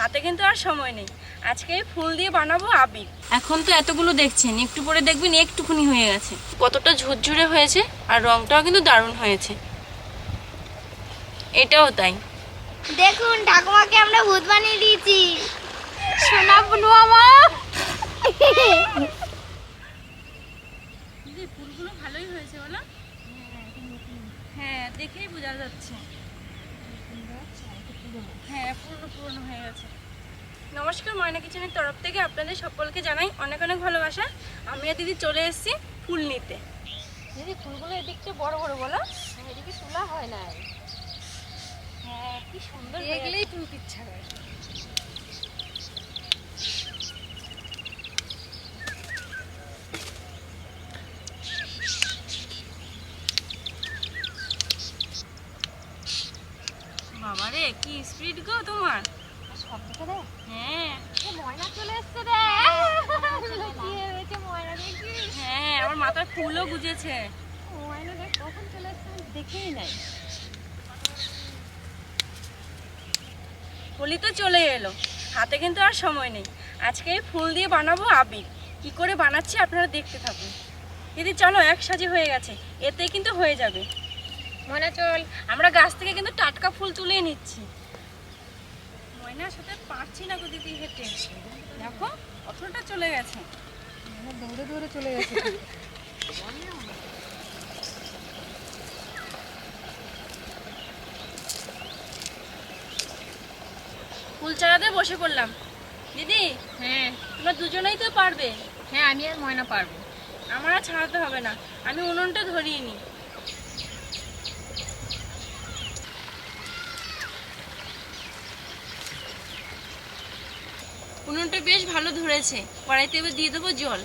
হাতে কিন্তু আর সময় নেই। আজকে এই ফুল দিয়ে বানাবো আবির। এখন তো এতগুলো দেখছেন একটু পরে দেখবেন একটুখানি হয়ে গেছে। কতটা ঝুরঝুরে হয়েছে আর রংটাও কিন্তু দারুণ হয়েছে। এটাও তাই। দেখুন ঠাকুমাকে আমরা ভূত বানিয়ে দিয়েছি সোনা বুনু আমার দিদি ফুলগুলো ভালোই হয়েছে বলো হ্যাঁ দেখেই বোঝা যাচ্ছে হ্যাঁ পুরনো পুরনো হয়ে গেছে নমস্কার ময়না কিচেনের তরফ থেকে আপনাদের সকলকে জানাই অনেক অনেক ভালোবাসা। আমি আর দিদি চলে এসেছি ফুল নিতে। দিদি ফুলগুলো এদিকটা বড় বড় বলো। এদিকে তোলা হয় না হ্যাঁ কি সুন্দর এগুলোই তুলতে ইচ্ছা করে বাবা রে কি স্পিড গো তোমার? রে? হ্যাঁ। ময়না চলে এসছে রে। লুকিয়ে রয়েছে ময়না দেখি। হ্যাঁ আমার মাথার ফুলও গুজেছে। ময়না দেখ কখন চলে এসছে দেখেই নাই। হোলি তো চলে এলো। হাতে কিন্তু আর সময় নেই। আজকে ফুল দিয়ে বানাবো আবির। কি করে বানাচ্ছি আপনারা দেখতে থাকুন। দিদি চলো এক সাজি হয়ে গেছে। এতে কিন্তু হয়ে যাবে। ময়না চল। আমরা গাছ থেকে কিন্তু টাটকা ফুল তুলে নিচ্ছি। ময়নার সাথে পারছি না গো দিদি হেঁটে দেখো কতটা চলে গেছে। দৌড়ে দৌড়ে চলে গেছে। ফুল চারাতে বসে পড়লাম। দিদি হ্যাঁ। তোমরা দুজনেই তো পারবে। হ্যাঁ আমি আর ময়না পারব। আমার আর ছাড়াতে হবে না। আমি উনুনটা ধরিয়ে নিই। উনুনটা বেশ ভালো ধরেছে। কড়াইতে এবার দিয়ে দেবো জল।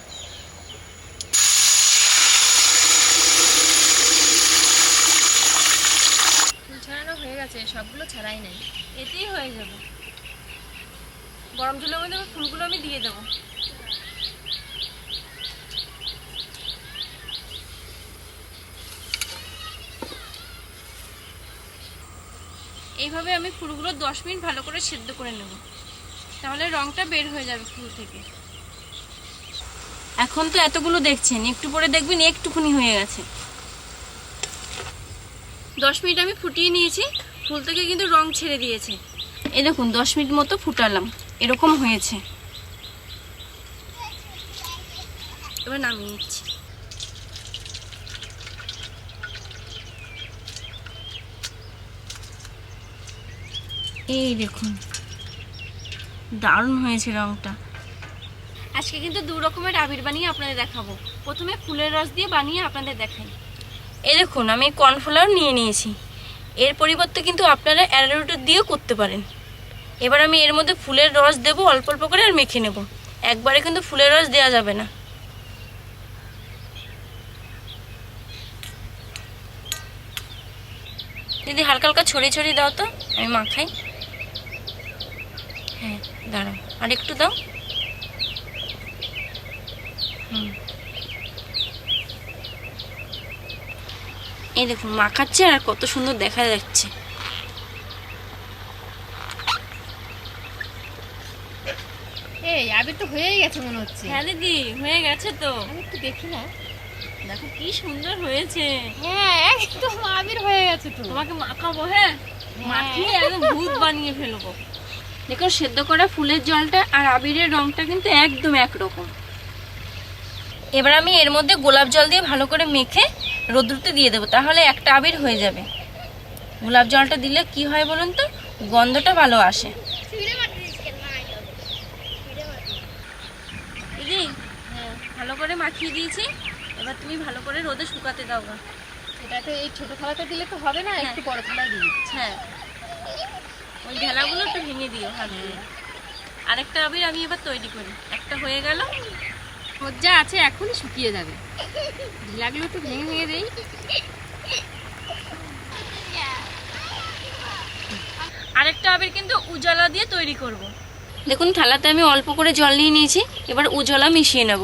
ছাড়ানো হয়ে গেছে, সবগুলো ছাড়াই নাই। এতেই হয়ে যাবে। গরম জলের মধ্যে ফুলগুলো আমি দিয়ে দেবো। এইভাবে আমি ফুলগুলো দশ মিনিট ভালো করে সেদ্ধ করে নেব। তাহলে রংটা বের হয়ে যাবে ফুল থেকে। এখন তো এতগুলো দেখছেন, একটু পরে দেখবেন একটুখানি হয়ে গেছে। দশ মিনিট আমি ফুটিয়ে নিয়েছি, ফুল থেকে কিন্তু রং ছেড়ে দিয়েছে। এই দেখুন, দশ মিনিট মতো ফুটালাম, এরকম হয়েছে। এবার নামিয়ে নিচ্ছি। এই দেখুন। দারুণ হয়েছে রংটা। আজকে কিন্তু দু রকমের আবির বানিয়ে আপনাদের দেখাবো। প্রথমে ফুলের রস দিয়ে বানিয়ে আপনাদের দেখাই। এই দেখুন আমি কর্নফ্লাওয়ার নিয়ে নিয়েছি। এর পরিবর্তে কিন্তু আপনারা অ্যারোরুট দিয়েও করতে পারেন। এবার আমি এর মধ্যে ফুলের রস দেবো অল্প অল্প করে আর মেখে নেব। একবারে কিন্তু ফুলের রস দেওয়া যাবে না। দিদি হালকা হালকা ছড়িয়ে ছড়িয়ে দাও তো আমি মাখাই। হ্যাঁ। দাঁড়াও আর একটু দাও। হুম। এই দেখুন মাখাচ্ছে আর কত সুন্দর দেখা যাচ্ছে। এই আবির তো হয়েই গেছে মনে হচ্ছে। হ্যাঁ দিদি হয়ে গেছে তো। আমি একটু দেখি না। দেখো কি সুন্দর হয়েছে। হ্যাঁ একদম আবির হয়ে গেছে তো। তোমাকে মাখাবো হ্যাঁ। মাখিয়ে একদম ভূত বানিয়ে ফেলব। দেখো সেদ্ধ করা ফুলের জলটা আর আবিরের রংটা কিন্তু একদম একরকম। এবার আমি এর মধ্যে গোলাপ জল দিয়ে ভালো করে মেখে রোদ্রুতে দিয়ে দেবো তাহলে একটা আবির হয়ে যাবে। গোলাপ জলটা দিলে কি হয় বলুন তো? গন্ধটা ভালো আসে। হ্যাঁ ভালো করে মাখিয়ে দিয়েছি। এবার তুমি ভালো করে রোদে শুকাতে দাও এটাতে এই ছোট থালাতে দিলে তো হবে না একটু বড় থালায় দিই হ্যাঁ। ওই ঢেলাগুলো একটু ভেঙে দিও হাত দিয়ে। আরেকটা আবির আমি এবার তৈরি করি। একটা হয়ে গেল। যা আছে এখনই শুকিয়ে যাবে। ঢিলাগুলো একটু ভেঙে ভেঙে দেই। আরেকটা আবির কিন্তু উজালা দিয়ে তৈরি করব। দেখুন থালাতে আমি অল্প করে জল নিয়ে নিয়েছি। এবার উজালা মিশিয়ে নেব।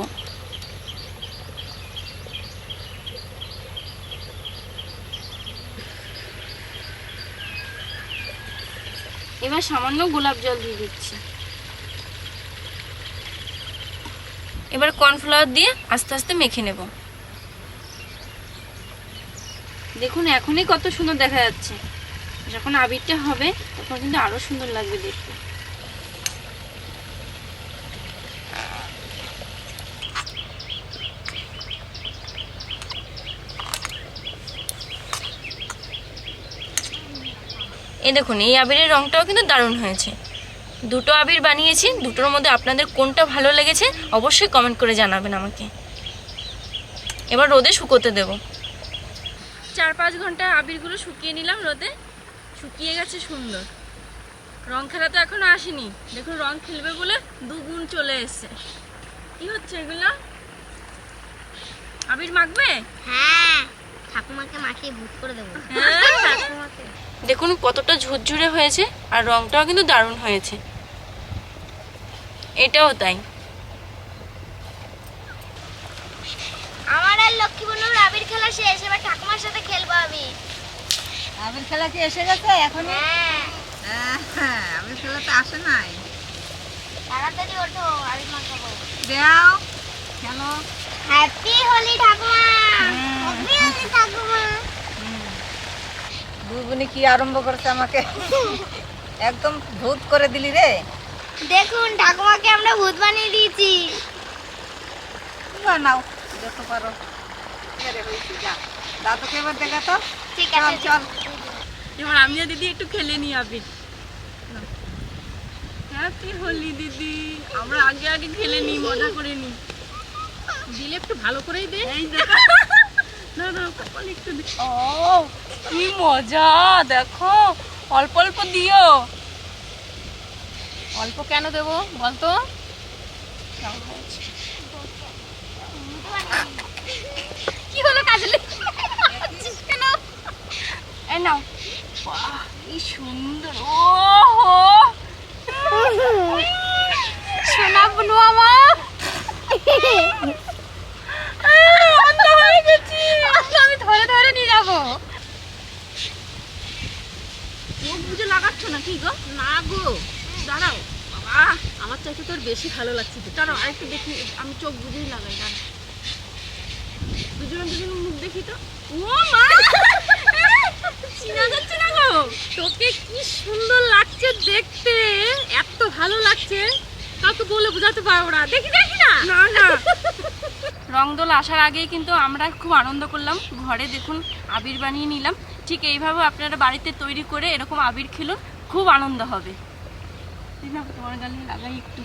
এবার সামান্য গোলাপ জল দিয়ে দিচ্ছি। এবার কর্নফ্লাওয়ার দিয়ে আস্তে আস্তে মেখে নেব। দেখুন, এখনই কত সুন্দর দেখা যাচ্ছে। যখন আবিরটা হবে, তখন কিন্তু আরও সুন্দর লাগবে দেখতে। এই দেখুন, এই আবিরের রংটাও কিন্তু দারুণ হয়েছে। দুটো আবির বানিয়েছি, দুটোর মধ্যে আপনাদের কোনটা ভালো লেগেছে অবশ্যই কমেন্ট করে জানাবেন আমাকে। এবার রোদে শুকোতে দেব। চার পাঁচ ঘণ্টা আবিরগুলো শুকিয়ে নিলাম রোদে। শুকিয়ে গেছে সুন্দর। রং খেলা তো এখনও আসেনি। দেখুন, রং খেলবে বলে দুগুণ চলে এসছে। কি হচ্ছে এগুলো? আবির মাখবে? হ্যাঁ। ঠাকুমাকে মাখিয়ে ভূত করে দেবো। হ্যাঁ। ঠাকুমাকে। দেখুন কতটা ঝুরঝুরে হয়েছে আর রংটাও কিন্তু দারুণ হয়েছে। এটাও তাই। আমার আর লক্ষ্মী বোনের আবির খেলা শেষ এবার ঠাকুমার সাথে খেলব আমি। আবির খেলা কি এসে গেছে এখন? হ্যাঁ। হ্যাঁ আবির খেলা তো আসে নাই। তাড়াতাড়ি ওঠো আবির মাখাবো। দেও খেলো। হ্যাপি হোলি হ্যাপি হোলি ঠাকুমা। বুবুনি কি আরম্ভ করছে আমাকে? একদম ভূত করে দিলি রে। দেখুন ঠাকুমাকে আমরা ভূত বানিয়ে দিয়েছি। বানাও যত পারো। দাদুকে এবার দেখা তো। ঠিক আছে চল এবার আমিও দিদি একটু খেলে নি আবির। হ্যাপি হোলি দিদি। আমরা আগে আগে খেলে নি মজা করে নি দিলে একটু ভালো করেই দে। এই দেখো ও, কি মজা, দেখো, অল্প অল্প দিও। অল্প কেন দেবো, বলতো? কি হলো, কাজলে? কেন? এই নাও। কি সুন্দর। ও সোনা বুনু আমার অন্ধ হয়ে গেছি আমি ধরে ধরে নিয়ে যাব বুঝে লাগাচ্ছ না কি গো? না গো। দাঁড়াও। বাবা আমার চাইতে তোর বেশি ভালো লাগছে দাঁড়াও আরেকটু দেখি আমি চোখ বুঝেই লাগাই দাঁড়াও দুজনে দুজনে মুখ দেখি তো। ও মা! চিনা যাচ্ছে না গো। তোকে কি সুন্দর লাগছে দেখতে। এত ভালো লাগছে। কাউকে বলে বোঝাতে পারব না। দেখি দেখি না। না না। রংদোল আসার আগেই কিন্তু আমরা খুব আনন্দ করলাম। ঘরে দেখুন আবির বানিয়ে নিলাম। ঠিক এইভাবে আপনারা বাড়িতে তৈরি করে এরকম আবির খেলুন, খুব আনন্দ হবে। তোমার গালে লাগাই একটু।